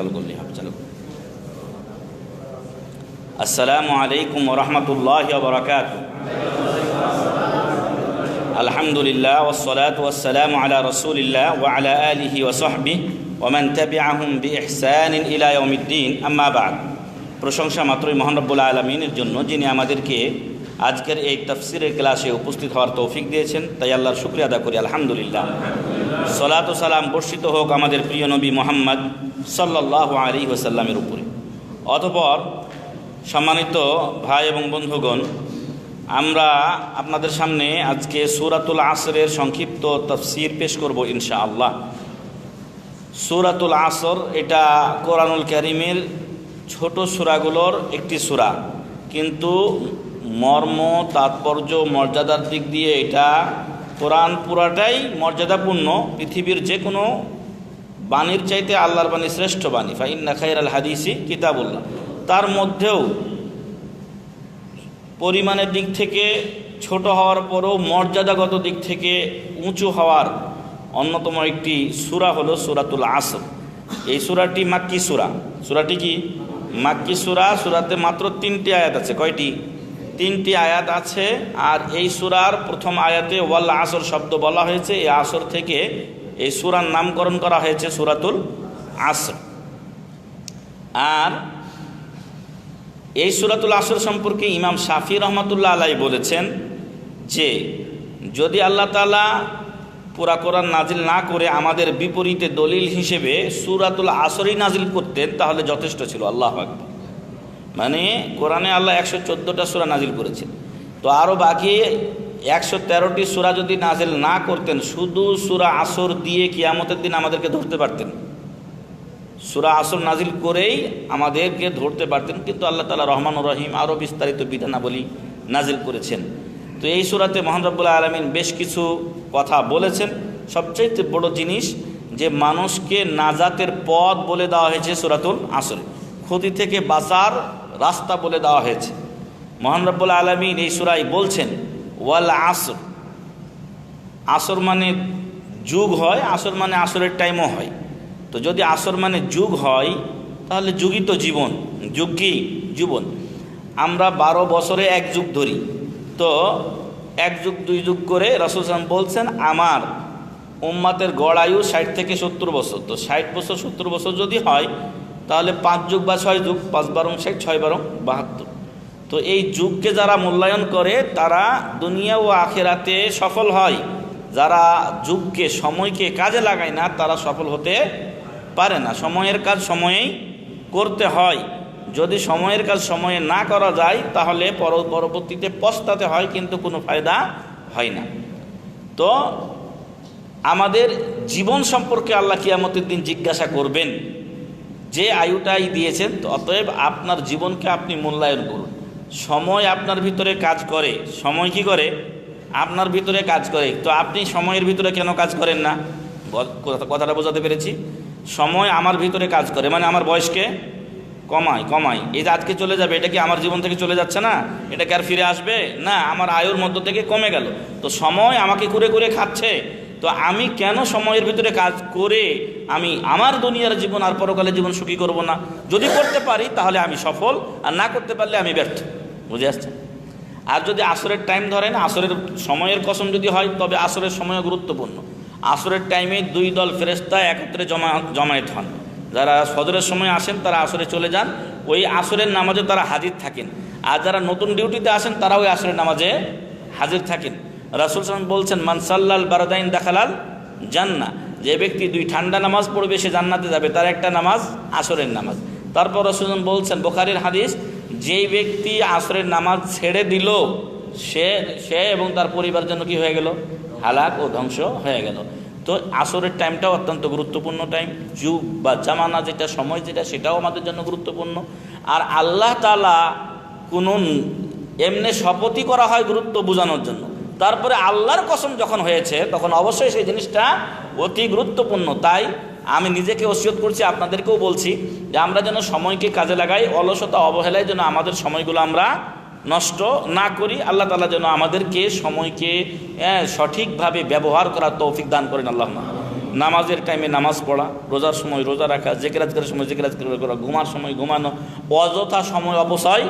চালু করলেই হবে চালু আসসালামু আলাইকুম রহমতুল্লাহ বরকাত। আলহামদুলিল্লাহ ওসলাত ওসালাম আলা রসুলিল্লাহ ওয়ালা আলিহি ওসহবি ওমান তাবিআহুম বিইহসান ইলা ইয়াউমিদ্দিন। আম্মা বাদ। প্রশংসা মাত্রই মহান রব্বুল আলমিনের জন্য, যিনি আমাদেরকে আজকের এই তফসিরের ক্লাসে উপস্থিত হওয়ার তৌফিক দিয়েছেন, তাই আল্লাহর শুক্রিয়া আদা করি, আলহামদুলিল্লাহ। সলাত সালাম বর্ষিত হোক আমাদের প্রিয় নবী মোহাম্মদ সাল্লাহ আলী ওসাল্লামের উপরে। অতপর সম্মানিত ভাই এবং বন্ধুগণ, আমরা আপনাদের সামনে আজকে সুরাতুল আসরের সংক্ষিপ্ত তফসির পেশ করব ইনশা আল্লাহ সুরাতুল আসর এটা কোরআনুল করিমের ছোট সুরাগুলোর একটি সুরা, কিন্তু মর্ম, তাৎপর্য, মর্যাদার দিক দিয়ে এটা কোরআন পুরাটাই মর্যাদাপূর্ণ, পৃথিবীর যে কোনো বাণীর চাইতে আল্লাহর বাণী শ্রেষ্ঠ বাণী। ফাইন্না খাইর আল হাদিসি কিতাবুল্লাহ। তার মধ্যেও পরিমাণের দিক থেকে ছোট হওয়ার পরও মর্যাদাগত দিক থেকে উঁচু হওয়ার অন্যতম একটি সুরা হলো সুরাতুল আসর। এই সুরাটি মাক্কি সুরা। সুরাটি কি? মাক্কি সুরা, সুরাতে মাত্র তিনটি আয়াত আছে। কয়টি? তিনটি আয়াত আছে, আর এই সুরার প্রথম আয়াতে ওয়াল আসর শব্দ বলা হয়েছে। এই আসর থেকে এই সুরার নামকরণ করা হয়েছে সুরাতুল আসর। আর এই সুরাতুল আসর সম্পর্কে ইমাম শাফি রহমতুল্লাহ আলাই বলেছেন যে, যদি আল্লাহ তালা পুরা কোরআন নাজিল না করে আমাদের বিপরীতে দলিল হিসেবে সুরাতুল আসরই নাজিল করতেন, তাহলে যথেষ্ট ছিল। আল্লাহ আকবর। মানে কোরআনে আল্লাহ একশো চোদ্দোটা সুরা নাজিল করেছেন। তো আরও বাকি একশো তেরোটি সুরা যদি নাজিল না করতেন, শুধু সুরা আসর দিয়ে কিয়ামতের দিন আমাদেরকে ধরতে পারতেন। সুরা আসর নাজিল করেই আমাদেরকে ধরতে পারতেন, কিন্তু আল্লাহ তালা রহমান রহিম আরও বিস্তারিত বিধানাবলী নাজিল করেছেন। তো এই সুরাতে মোহান রব্বুল্লাহ আলমিন বেশ কিছু কথা বলেছেন। সবচেয়ে বড় জিনিস যে মানুষকে নাজাতের পথ বলে দেওয়া হয়েছে সুরাতুল আসরে। ক্ষতি থেকে বাঁচার রাস্তা বলে দেওয়া হয়েছে। মোহান রব্বুল আলমিন এই সুরাই বলছেন, ওয়াল আসর। আসর মানে যুগ হয়, আসর মানে আসরের টাইমও হয়। তো যদি আসর মানে যুগ হয়, তাহলে যুগই তো জীবন। যুগ কি? জীবন। আমরা বারো বছরে এক যুগ ধরি। তো এক যুগ, দুই যুগ করে রসুলাম বলছেন, আমার উম্মাতের গড় আয়ু ষাট থেকে সত্তর বছর। তো ষাট বছর, সত্তর বছর যদি হয় তাহলে পাঁচ যুগ বা ছয় যুগ, পাঁচ বারং ষাট, ছয় বারং বাহাত্তর। তো এই যুগকে যারা মূল্যায়ন করে, তারা দুনিয়া ও আখেরাতে সফল হয়। যারা যুগকে, সময়কে কাজে লাগায় না, তারা সফল হতে পারে না। সময়ের কাজ সময়েই করতে হয়। যদি সময়ের কাজ সময়ে না করা যায়, তাহলে পর, পরবর্তীতে পস্তাতে হয়, কিন্তু কোনো ফায়দা হয় না। তো আমাদের জীবন সম্পর্কে আল্লাহ কিয়ামতের দিন জিজ্ঞাসা করবেন। যে আয়ুটাই দিয়েছেন অতএব আপনার জীবনকে আপনি মূল্যায়ন করুন। সময় আপনার ভিতরে কাজ করে। সময় কি করে? আপনার ভিতরে কাজ করে। তো আপনি সময়ের ভিতরে কেন কাজ করেন না? কথাটা বোঝাতে পেরেছি? সময় আমার ভিতরে কাজ করে। মানে আমার বয়সকে কমায় কমায়। এই যে আজকে চলে যাবে, এটা কি আমার জীবন থেকে চলে যাচ্ছে না? এটা কি আর ফিরে আসবে? না, আমার আয়ুর মধ্য থেকে কমে গেল। তো সময় আমাকে ঘুরে ঘুরে খাচ্ছে। তো আমি কেন সময়ের ভিতরে কাজ করে আমি আমার দুনিয়ার জীবন আর পরকালের জীবন সুখী করব না? যদি করতে পারি, তাহলে আমি সফল, আর না করতে পারলে আমি ব্যর্থ। বুঝে আসছে? আর যদি আসরের টাইম ধরেন, আসরের সময়ের কসম যদি হয়, তবে আসরের সময় গুরুত্বপূর্ণ। আসরের টাইমে দুই দল ফেরেস্তা একত্রে জমা, জমায়েত হন। যারা সদরের সময় আসেন, তারা আসরে চলে যান। ওই আসরের নামাজে তারা হাজির থাকেন। আর যারা নতুন ডিউটিতে আসেন, তারা ওই আসরের নামাজে হাজির থাকেন। রাসুল সালাম বলছেন মানসাল্লাল বারাদাইন দেখালাল জান্না যে ব্যক্তি দুই ঠান্ডা নামাজ পড়বে, সে জান্নাতে যাবে। তার একটা নামাজ আসরের নামাজ। তারপর রসুল বলছেন, বোখারির হাদিস, যেই ব্যক্তি আসরের নামাজ ছেড়ে দিল, সে সে এবং তার পরিবার জন্য কি হয়ে গেল? হালাক ও ধ্বংস হয়ে গেল। তো আসরের টাইমটাও অত্যন্ত গুরুত্বপূর্ণ টাইম। যুগ বা জামানা যেটা, সময় যেটা, সেটাও আমাদের জন্য গুরুত্বপূর্ণ। আর আল্লাহ তালা কোনো এমনি শপথই করা হয় গুরুত্ব বোঝানোর জন্য। তারপরে আল্লাহর কসম যখন হয়েছে, তখন অবশ্যই সেই জিনিসটা অতি গুরুত্বপূর্ণ। তাই আমি নিজেকে ওসিয়ত করছি, আপনাদেরকেও বলছি যে আমরা যেন সময়কে কাজে লাগাই, অলসতা, অবহেলায় যেন আমাদের সময়গুলো আমরা নষ্ট না করি। আল্লাহ তালা যেন আমাদেরকে সময়কে সঠিকভাবে ব্যবহার করার তৌফিক দান করেন আল্লাহ নামাজের টাইমে নামাজ পড়া, রোজার সময় রোজা রাখা জেকেরাজকের সময় জেকেরাজ করা, ঘুমার সময় ঘুমানো, অযথা সময় অপচয়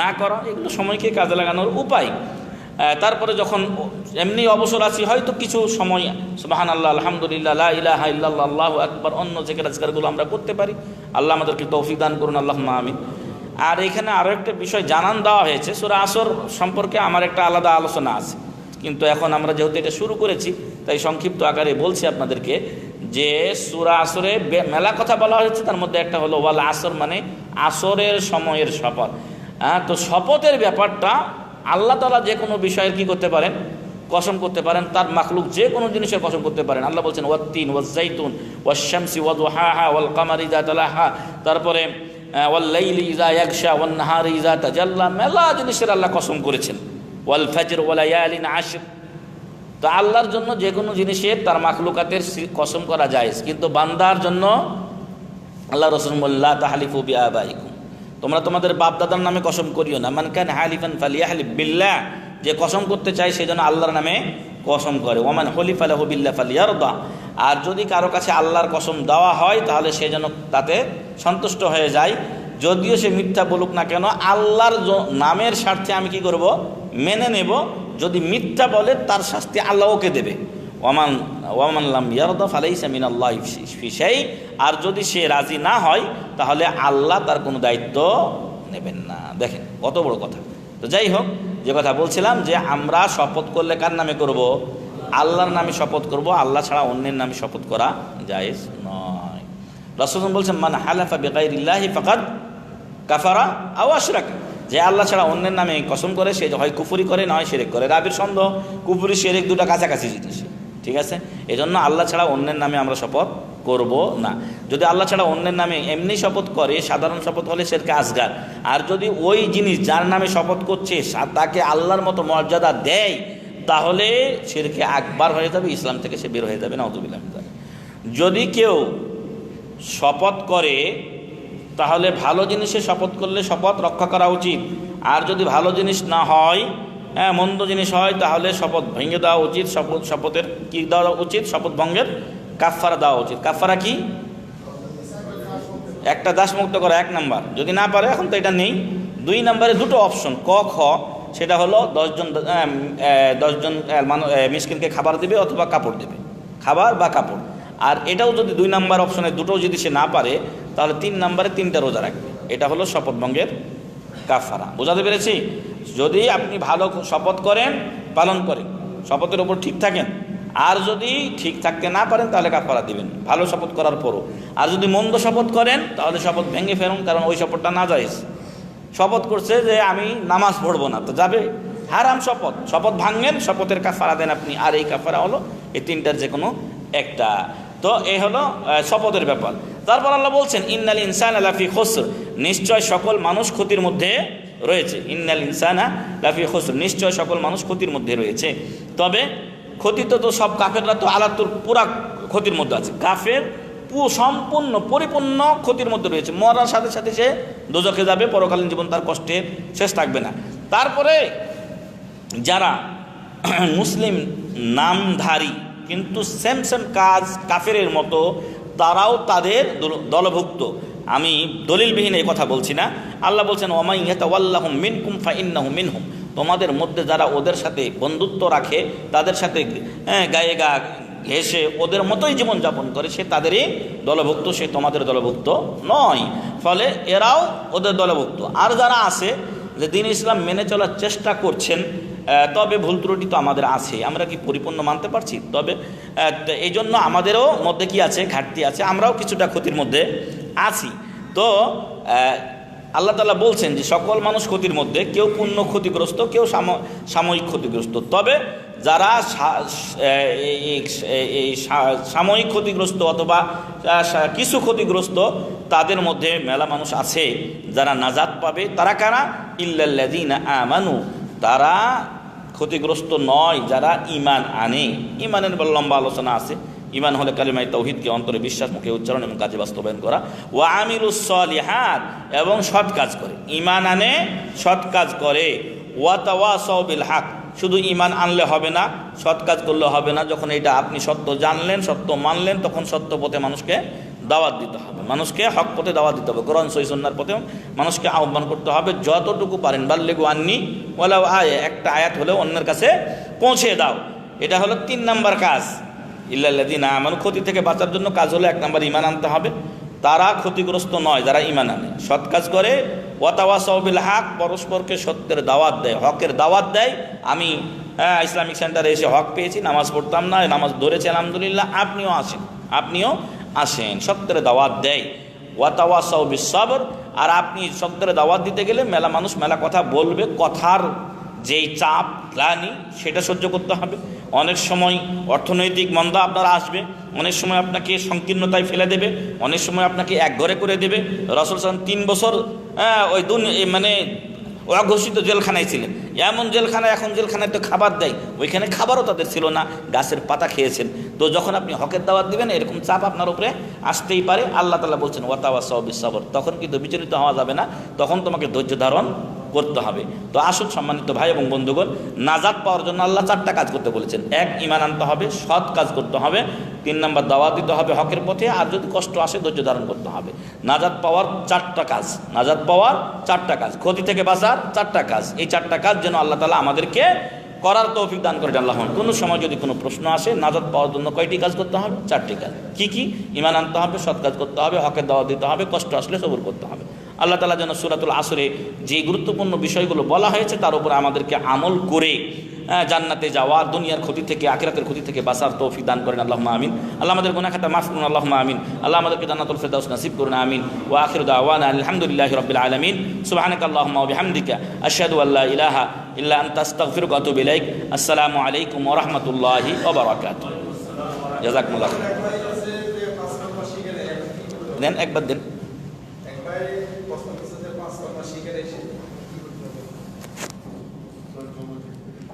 না করা, এগুলো সময়কে কাজে লাগানোর উপায়। তারপরে যখন এমনি অবসর আছি হয়তো কিছু সময় সুবাহান আল্লাহ আলহামদুলিল্লাহ ইলাহা ইল্লাল্লাহ, আল্লাহু আকবার, অন্য জেকেরাজকারগুলো আমরা করতে পারি, আল্লাহ আমাদেরকে তৌফিক দান করুন আল্লাহ আমিন। আর এখানে আরও একটা বিষয় জানান দেওয়া হয়েছে, সুরা আসর সম্পর্কে আমার একটা আলাদা আলোচনা আছে। কিন্তু এখন আমরা যেহেতু এটা শুরু করেছি, তাই সংক্ষিপ্ত আকারে বলছি আপনাদেরকে যে সুরা আসরে মেলা কথা বলা হয়েছে, তার মধ্যে একটা হলো ওয়াল আসর মানে আসরের সময়ের শপথ। হ্যাঁ তো শপথের ব্যাপারটা আল্লাহ তালা যে কোনো বিষয়ের কি করতে পারেন? কসম করতে পারেন তার মাখলুক যে কোনো জিনিসের কসম করতে পারেন। আল্লাহ বলছেন ওয়াত্তিন ওয়াজাইতুন ওয়াশামসি ওয়াদুহাহা ওয়াল কামার ইজা তালাহা। তারপরে আহ, ওয়াল লাইলি ইজা ইয়াকশা ওয়ান নাহার ইজা তাজাল্লা। মেলা জিনিসের আল্লাহ কসম করেছেন। ওয়াল ফজর ওয়াল ইয়ালিন আশর। তো আল্লাহর জন্য যে কোনো জিনিসের তার মাখলুকাতের কসম করা যায় কিন্তু বান্দার জন্য আল্লাহ রসুল্লাহ তাহালিফু বিআবাইকুম। তোমরা তোমাদের বাপ দাদার নামে কসম করিও না। মান কান হালিফান ফালিয়া হালিফ বিল্লাহ। যে কসম করতে চায় সেই জন্য আল্লাহর নামে কসম করে। ওমান হলি ফালাহু বিল্লাহ ফালিয়ারদা। আর যদি কারও কাছে আল্লাহর কসম দেওয়া হয়, তাহলে সে যেন তাতে সন্তুষ্ট হয়ে যায়। যদিও সে মিথ্যা বলুক না কেন, আল্লাহর নামের স্বার্থে আমি কি করব? মেনে নেব। যদি মিথ্যা বলে, তার শাস্তি আল্লাহ ওকে দেবে। ওয়ামান ওয়ামানলাম ইয়ারদা ফালাইসা মিন আল্লাহ ফিসাই আর যদি সে রাজি না হয়, তাহলে আল্লাহ তার কোনো দায়িত্ব নেবেন না। দেখেন, কত বড় কথা। তো যাই হোক, যে কথা বলছিলাম যে আমরা শপথ করলে কার নামে করব? আল্লাহর নামে শপথ করব। আল্লাহ ছাড়া অন্যের নামে শপথ করা জায়েজ নয়। রসুল বলছেন, মান হালাফা বেকাইরিল্লাহি ফাকাদ কাফারা আও আশরাক। যে আল্লাহ ছাড়া অন্যের নামে কসম করে, সে হয় কুফুরি করে, নয় সেরেক করে। রাবির সন্দেহ কুফুরি, সেরেক দুটো কাছাকাছি জিনিস। ঠিক আছে? এই জন্য আল্লাহ ছাড়া অন্যের নামে আমরা শপথ করব না। যদি আল্লাহ ছাড়া অন্যের নামে এমনি শপথ করে, সাধারণ শপথ হলে সেরকে আসগার আর যদি ওই জিনিস যার নামে শপথ করছে তাকে আল্লাহর মতো মর্যাদা দেয়, তাহলে সেরকে আকবার হয়ে যাবে, ইসলাম থেকে সে বের হয়ে যাবে না অতুবিল্লাহ যদি কেউ শপথ করে, তাহলে ভালো জিনিসে শপথ করলে শপথ রক্ষা করা উচিত। আর যদি ভালো জিনিস না হয় হ্যাঁ মন্দ জিনিস হয় তাহলে শপথ ভেঙে দেওয়া উচিত, শপথ, শপথের কি দেওয়া উচিত? শপথ ভঙ্গের কাফারা দেওয়া উচিত। কাফারা কি? একটা দাসমুক্ত করা, এক নাম্বার। যদি না পারে, এখন তো এটা নেই। দুই নাম্বারে দুটো অপশন ক, খ, সেটা হলো দশজন দশজন মানুষ মিসকিনকে খাবার দেবে অথবা কাপড় দেবে। খাবার বা কাপড়। আর এটাও যদি দুই নাম্বার অপশনে দুটো যদি সে না পারে, তাহলে তিন নাম্বারে তিনটা রোজা রাখবে। এটা হলো শপথ ভঙ্গের কাফারা। বোঝাতে পেরেছি? যদি আপনি ভালো শপথ করেন, পালন করেন, শপথের ওপর ঠিক থাকেন। আর যদি ঠিক থাকতে না পারেন, তাহলে কাফারা দিবেন। ভালো শপথ করার পরও। আর যদি মন্দ শপথ করেন, তাহলে শপথ ভেঙে ফেরুন কারণ ওই শপথটা না যায় শপথ করছে যে আমি নামাজ পড়ব না, তো যাবে। হারাম শপথ। শপথ ভাঙেন শপথের কাফারা দেন আপনি। আর এই কাফারা হলো এই তিনটার যে কোনো একটা। তো এই হলো শপথের ব্যাপার। তারপর আল্লাহ বলছেন, ইন্নাল ইনসান লাফি খসর। নিশ্চয় সকল মানুষ ক্ষতির মধ্যে রয়েছে। ইন্নাল ইনসানা লাফি খসর। নিশ্চয় সকল মানুষ ক্ষতির মধ্যে রয়েছে। তবে ক্ষতি তো তো সব কাফেররা তো আলাতুর পুরা ক্ষতির মধ্যে আছে। কাফের পু- সম্পূর্ণ পরিপূর্ণ ক্ষতির মধ্যে রয়েছে। মরার সাথে সাথে সে দোজখে যাবে, পরকালীন জীবন তার কষ্টের শেষ থাকবে না। তারপরে যারা মুসলিম নামধারী কিন্তু সেম সেম কাজ কাফেরের মতো তারাও তাদের দলভুক্ত। আমি দলিলবিহীন এই কথা বলছি না। আল্লাহ বলছেন ওমাইয়াতাল্লাহ মিনকুম ফাইন্নাহু মিনহুম। তোমাদের মধ্যে যারা ওদের সাথে বন্ধুত্ব রাখে তাদের সাথে হ্যাঁ, গায়ে গা ঘেসে ওদের মতোই জীবনযাপন করে সে তাদেরই দলভুক্ত সে তোমাদের দলভুক্ত নয়। ফলে এরাও ওদের দলভুক্ত। আর যারা আছে যে দিন ইসলাম মেনে চলার চেষ্টা করছেন তবে ভুল ত্রুটি তো আমাদের আছে। আমরা কি পরিপূর্ণ মানতে পারছি? তবে এই জন্য আমাদেরও মধ্যে কি আছে? ঘাটতি আছে। আমরাও কিছুটা ক্ষতির মধ্যে আছি। তো আল্লাহ তালা বলছেন যে, সকল মানুষ ক্ষতির মধ্যে, কেউ পূর্ণ ক্ষতিগ্রস্ত, কেউ সাম- সাময়িক ক্ষতিগ্রস্ত। তবে যারা সাময়িক ক্ষতিগ্রস্ত অথবা কিছু ক্ষতিগ্রস্ত, তাদের মধ্যে মেলা মানুষ আছে। যারা নাজাত পাবে, তারা কারা? ইল্লাল্লাযীনা আমানু। তারা ক্ষতিগ্রস্ত নয়, যারা ইমান আনে। ইমানের লম্বা আলোচনা আছে। ইমান হলে কালিমাই তৌহিদকে অন্তরে বিশ্বাস, মুখে উচ্চারণ এবং কাজে বাস্তবায়ন করা। ও আমিরুস সলিহাত, এবং সৎ কাজ করে। ইমান আনে, সৎ কাজ করে। ওয়াতাওয়া সবিল হাক, শুধু ইমান আনলে হবে না, সৎ কাজ করলে হবে না। যখন এটা আপনি সত্য জানলেন, সত্য মানলেন, তখন সত্য পথে মানুষকে দাওয়াত দিতে হবে। মানুষকে হক পথে দাওয়াত দিতে হবে। কোরআন সৈসন্নার পথে মানুষকে আহ্বান করতে হবে, যতটুকু পারেন। বাল্লেগু আননি ওলাও আয়, একটা আয়াত হলেও অন্যের কাছে পৌঁছে দাও। এটা হলো তিন নাম্বার কাজ। ইল্লাল্লাদিন আমার ক্ষতি থেকে বাঁচার জন্য কাজ হলো এক নাম্বার ইমান আনতে হবে। তারা ক্ষতিগ্রস্ত নয়, যারা ইমান আনে। সৎ কাজ করে ওয়াতাওয়াসাবিল হাক, পরস্পরকে সত্যের দাওয়াত দেয়, হকের দাওয়াত দেয়। আমি হ্যাঁ ইসলামিক সেন্টারে এসে হক পেয়েছি, নামাজ পড়তাম না, নামাজ ধরেছি, আলহামদুলিল্লাহ, আপনিও আসেন। আপনিও আসেন সত্যের দাওয়াত দেয়। ওয়াতাওয়াসাও বিশ্বর আর আপনি সত্যের দাওয়াত দিতে গেলে মেলা মানুষ মেলা কথা বলবে কথার যেই চাপ গ্লানি সেটা সহ্য করতে হবে। অনেক সময় অর্থনৈতিক মন্দা আপনার আসবে অনেক সময় আপনাকে সংকীর্ণতায় ফেলে দেবে অনেক সময় আপনাকে এক ঘরে করে দেবে। রসুল সালাম তিন বছর হ্যাঁ, ওই এ মানে অঘোষিত জেলখানায় ছিলেন। এমন জেলখানায় এখন জেলখানায় তো খাবার দেয়। ওইখানে খাবারও তাদের ছিল না, গাছের পাতা খেয়েছেন। তো যখন আপনি হকের দাওয়াত দিবেন, এরকম চাপ আপনার উপরে আসতেই পারে। আল্লাহ তালা বলছেন ওয়াতাওয়া সবিসাবর তখন কিন্তু বিচলিত হওয়া যাবে না। তখন তোমাকে ধৈর্য ধারণ করতে হবে। তো আসুন সম্মানিত ভাই এবং বন্ধুগণ নাজাদ পাওয়ার জন্য আল্লাহ চারটা কাজ করতে বলেছেন। এক ইমান আনতে হবে, সৎ কাজ করতে হবে। তিন, নম্বর দাওয়া দিতে হবে হকের পথে, আর যদি কষ্ট আসে, ধৈর্য ধারণ করতে হবে। নাজাদ পাওয়ার চারটা কাজ নাজাদ পাওয়ার চারটা কাজ, ক্ষতি থেকে বাঁচার চারটা কাজ। এই চারটা কাজ যেন আল্লাহ তালা আমাদেরকে করার তৌফিক দান করে আল্লাহ কোনো সময় যদি কোনো প্রশ্ন আসে নাজাদ পাওয়ার জন্য কয়টি কাজ করতে হবে? চারটি কাজ। কি কি? ইমান আনতে হবে, সৎ কাজ করতে হবে, হকের দাওয়াত দিতে হবে, কষ্ট আসলে সবর করতে হবে। আল্লাহ তালা যেন সুরাতুল আসরে যে গুরুত্বপূর্ণ বিষয়গুলো বলা হয়েছে তার উপরে আমাদেরকে আমল করে জান্নাতে যাওয়া, দুনিয়ার ক্ষতি থেকে, আখিরাতের ক্ষতি থেকে বাঁচার তৌফিক দান করেন আল্লাহ আমিন। আল্লাহ আমাদের গুনা খাতা মাফ করুন আল্লাহ আমিন। আল্লাহ আমাদেরকে জান্নাতুল ফেরদাউস নাসিব করুন, আমিন। ও আখির দাওয়ানা আলহামদুলিল্লাহ রবিল আলমিন। সুবহানাক আল্লাহুম্মা ওয়া বিহামদিকা আশহাদু আল্লা ইলাহা ইল্লা আনতা, আস্তাগফিরুকা আসসালামু আলাইকুম ওয়া রাহমাতুল্লাহি ওয়া বারাকাতুহু। জাযাকুমুল্লাহ দেন একবার দেন।